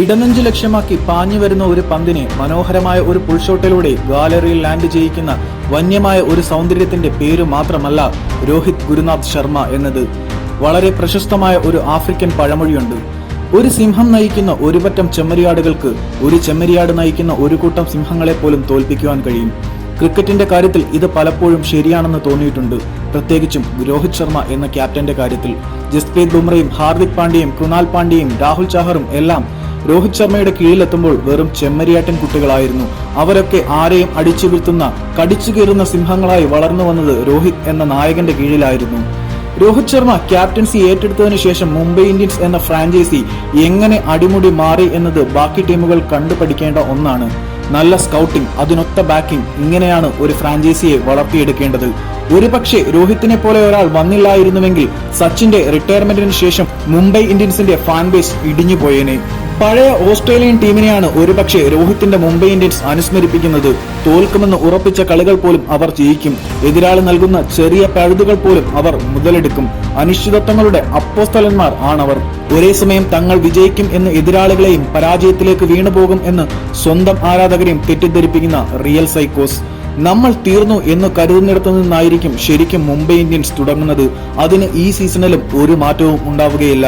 ഇടനെഞ്ച് ലക്ഷ്യമാക്കി പാഞ്ഞു വരുന്ന ഒരു പന്തിനെ മനോഹരമായ ഒരു പുൾഷോട്ടിലൂടെ ഗാലറിയിൽ ലാൻഡ് ചെയ്യിക്കുന്ന വന്യമായ ഒരു സൗന്ദര്യത്തിന്റെ പേര് മാത്രമല്ല രോഹിത് ഗുരുനാഥ് ശർമ്മ എന്നത്. വളരെ പ്രശസ്തമായ ഒരു ആഫ്രിക്കൻ പഴമൊഴിയുണ്ട്. ഒരു സിംഹം നയിക്കുന്ന ഒരു പറ്റം ചെമ്മരിയാടുകൾക്ക് ഒരു ചെമ്മരിയാട് നയിക്കുന്ന ഒരു കൂട്ടം സിംഹങ്ങളെ പോലും തോൽപ്പിക്കുവാൻ കഴിയും. ക്രിക്കറ്റിന്റെ കാര്യത്തിൽ ഇത് പലപ്പോഴും ശരിയാണെന്ന് തോന്നിയിട്ടുണ്ട്. പ്രത്യേകിച്ചും രോഹിത് ശർമ്മ എന്ന ക്യാപ്റ്റന്റെ കാര്യത്തിൽ. ജസ്പ്രീത് ബുംറയും ഹാർദിക് പാണ്ഡ്യയും കൃണാൽ പാണ്ഡ്യയും രാഹുൽ ചാഹറും എല്ലാം രോഹിത് ശർമ്മയുടെ കീഴിലെത്തുമ്പോൾ വെറും ചെമ്മരിയാട്ടൻ കുട്ടികളായിരുന്നു. അവരൊക്കെ ആരെയും അടിച്ചു വീഴ്ത്തുന്ന കടിച്ചു കീറുന്ന സിംഹങ്ങളായി വളർന്നു വന്നത് രോഹിത് എന്ന നായകന്റെ കീഴിലായിരുന്നു. രോഹിത് ശർമ്മ ക്യാപ്റ്റൻസി ഏറ്റെടുത്തതിനു ശേഷം മുംബൈ ഇന്ത്യൻസ് എന്ന ഫ്രാഞ്ചൈസി എങ്ങനെ അടിമുടി മാറി എന്നത് ബാക്കി ടീമുകൾ കണ്ടുപഠിക്കേണ്ട ഒന്നാണ്. നല്ല സ്കൗട്ടിംഗ് അതിനൊത്ത ബാക്കിംഗ് ഇങ്ങനെയാണ് ഒരു ഫ്രാഞ്ചൈസിയെ വളർത്തിയെടുക്കേണ്ടത്. ഒരുപക്ഷെ രോഹിത്തിനെ പോലെ ഒരാൾ വന്നില്ലായിരുന്നുവെങ്കിൽ സച്ചിന്റെ റിട്ടയർമെന്റിന് ശേഷം മുംബൈ ഇന്ത്യൻസിന്റെ ഫാൻ ബേസ് ഇടിഞ്ഞു പോയേനെ. പഴയ ഓസ്ട്രേലിയൻ ടീമിനെയാണ് ഒരുപക്ഷെ രോഹിത്തിന്റെ മുംബൈ ഇന്ത്യൻസ് അനുസ്മരിപ്പിക്കുന്നത്. തോൽക്കുമെന്ന് ഉറപ്പിച്ച കളികൾ പോലും അവർ ജയിക്കും. എതിരാളി നൽകുന്ന ചെറിയ പഴുതുകൾ പോലും അവർ മുതലെടുക്കും. അനിശ്ചിതത്വങ്ങളുടെ അപ്പോസ്തലന്മാർ ആണവർ. ഒരേ സമയം തങ്ങൾ വിജയിക്കും എന്ന് എതിരാളികളെയും പരാജയത്തിലേക്ക് വീണുപോകും എന്ന് സ്വന്തം ആരാധകരെയും തെറ്റിദ്ധരിപ്പിക്കുന്ന റിയൽ സൈക്കോസ്. നമ്മൾ തീർന്നു എന്ന് കരുതുന്നിടത്തു നിന്നായിരിക്കും ശരിക്കും മുംബൈ ഇന്ത്യൻസ് തുടങ്ങുന്നത്. അതിന് ഈ സീസണിലും ഒരു മാറ്റവും ഉണ്ടാവുകയില്ല.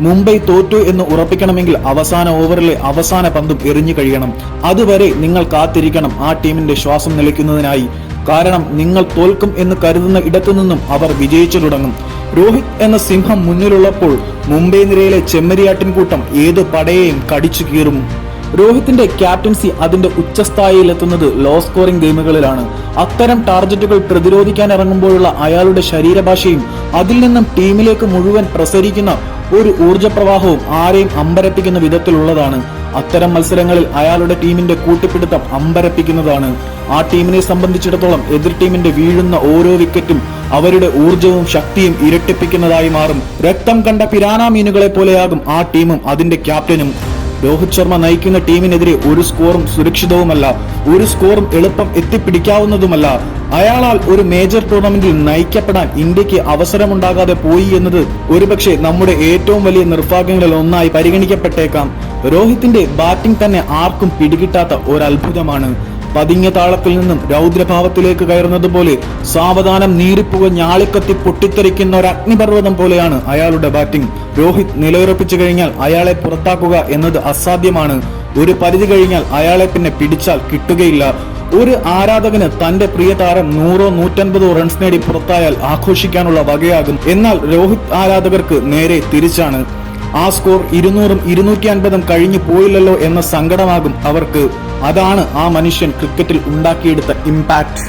മുംബൈ തോറ്റു എന്ന് ഉറപ്പിക്കണമെങ്കിൽ അവസാന ഓവറിലെ അവസാന പന്തും എറിഞ്ഞു കഴിയണം. അതുവരെ നിങ്ങൾ കാത്തിരിക്കണം ആ ടീമിന്റെ ശ്വാസം നിലയ്ക്കുന്നതിനായി. കാരണം നിങ്ങൾ തോൽക്കും എന്ന് കരുതുന്ന ഇടത്തു നിന്നും അവർ വിജയിച്ചു തുടങ്ങും. രോഹിത് എന്ന സിംഹം മുന്നിലുള്ളപ്പോൾ മുംബൈ നിരയിലെ ചെമ്മരിയാട്ടിൻ കൂട്ടം ഏത് പടയെയും കടിച്ചു കീറും. രോഹിത്തിന്റെ ക്യാപ്റ്റൻസി അതിന്റെ ഉച്ചസ്ഥായിയിലെത്തുന്നത് ലോ സ്കോറിംഗ് ഗെയിമുകളിലാണ്. അത്തരം ടാർഗറ്റുകൾ പ്രതിരോധിക്കാൻ ഇറങ്ങുമ്പോഴുള്ള അയാളുടെ ശരീരഭാഷയും അതിൽ നിന്നും ടീമിലേക്ക് മുഴുവൻ പ്രസരിക്കുന്ന ഒരു ഊർജപ്രവാഹവും ആരെയും അമ്പരപ്പിക്കുന്ന വിധത്തിലുള്ളതാണ്. അത്തരം മത്സരങ്ങളിൽ അയാളുടെ ടീമിന്റെ കൂട്ടിപ്പിടുത്തം അമ്പരപ്പിക്കുന്നതാണ്. ആ ടീമിനെ സംബന്ധിച്ചിടത്തോളം എതിർ ടീമിന്റെ വീഴുന്ന ഓരോ വിക്കറ്റും അവരുടെ ഊർജവും ശക്തിയും ഇരട്ടിപ്പിക്കുന്നതായി മാറും. രക്തം കണ്ട പിരാനാ മീനുകളെ പോലെയാകും ആ ടീമും അതിന്റെ ക്യാപ്റ്റനും രോഹിത് ശർമ്മ നയിക്കുന്ന ടീമിനെതിരെ ഒരു സ്കോറും സുരക്ഷിതവുമല്ല ഒരു സ്കോറും എളുപ്പം എത്തിപ്പിടിക്കാവുന്നതുമല്ല. അയാളാൽ ഒരു മേജർ ടൂർണമെന്റിൽ നയിക്കപ്പെടാൻ ഇന്ത്യയ്ക്ക് അവസരമുണ്ടാകാതെ പോയി എന്നത് ഒരുപക്ഷെ നമ്മുടെ ഏറ്റവും വലിയ നിർഭാഗ്യങ്ങളിൽ ഒന്നായി പരിഗണിക്കപ്പെട്ടേക്കാം. രോഹിത്തിന്റെ ബാറ്റിംഗ് തന്നെ ആർക്കും പിടികിട്ടാത്ത ഒരു അത്ഭുതമാണ് പതിഞ്ഞ താളത്തിൽ നിന്നും രൗദ്രഭാവത്തിലേക്ക് കയറുന്നത് പോലെ സാവധാനം നീരിപ്പുക ഞാളിക്കത്തി പൊട്ടിത്തെറിക്കുന്ന ഒരു അഗ്നിപർവതം പോലെയാണ് അയാളുടെ ബാറ്റിംഗ്. രോഹിത് നിലയുറപ്പിച്ചു കഴിഞ്ഞാൽ അയാളെ പുറത്താക്കുക എന്നത് അസാധ്യമാണ്. ഒരു പരിധി കഴിഞ്ഞാൽ അയാളെ പിന്നെ പിടിച്ചാൽ കിട്ടുകയില്ല. ഒരു ആരാധകന് തന്റെ പ്രിയ താരം നൂറോ നൂറ്റൻപതോ റൺസ് നേടി പുറത്തായാൽ ആഘോഷിക്കാനുള്ള വകയാകും. എന്നാൽ രോഹിത് ആരാധകർക്ക് നേരെ തിരിച്ചാണ്. ആ സ്കോർ ഇരുന്നൂറും ഇരുന്നൂറ്റി അൻപതും കഴിഞ്ഞു പോയില്ലല്ലോ എന്ന സങ്കടമാകും അവർക്ക്. അതാണ് ആ മനുഷ്യൻ ക്രിക്കറ്റിൽ ഉണ്ടാക്കിയെടുത്ത ഇമ്പാക്ട്